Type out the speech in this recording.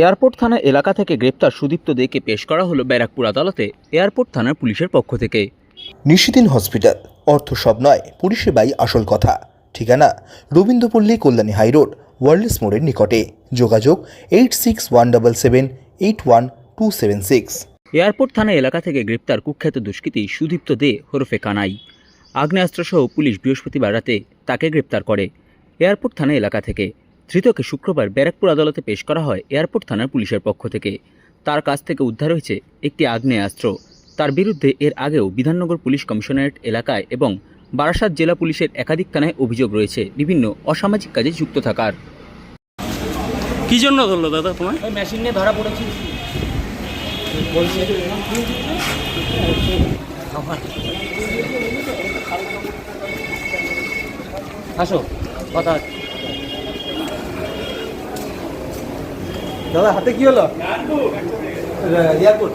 Airport থানা এলাকা থেকে গ্রেপ্তার সুদীপ্ত দেকে পেশ করা হলো ব্যারাকপুর আদালতে এয়ারপোর্ট থানার পুলিশের পক্ষ থেকে। নিশিদিন হসপিটাল অর্থ সব নয় পরিষেবাই আসল কথা। ঠিকানা রবীন্দ্রপল্লী কল্যাণী হাইরোড ওয়ার্ল্ডস মোড়ের নিকটে। যোগাযোগ eight six one double seven eight one two seven six. Airport থানা এলাকা থেকে গ্রেপ্তার কুখ্যাত দুষ্কৃতী সুদীপ্ত দে হরফে কানাই। আগ্নেয়াস্ত্রসহ পুলিশ বৃহস্পতিবার রাতে তাকে গ্রেপ্তার করে। এয়ারপোর্ট থানা এলাকা থেকে। ধৃতকে শুক্রবার ব্যারাকপুর আদালতে পেশ করা হয় এয়ারপোর্ট থানার পুলিশের পক্ষ থেকে। তার কাছ থেকে উদ্ধার হয়েছে একটি আগ্নেয়াস্ত্র। তার বিরুদ্ধে এর আগেও বিধাননগর পুলিশ কমিশনারেট এলাকায় এবং বারাসাত জেলা পুলিশের একাধিক থানায় অভিযোগ রয়েছে বিভিন্ন অসামাজিক কাজে যুক্ত থাকার। কি জন্য ধরলো দাদা তোমার ওই মেশিন নিয়ে ধরা পড়েছি। আসো কথা দাদা হাতে কি হলো? Airport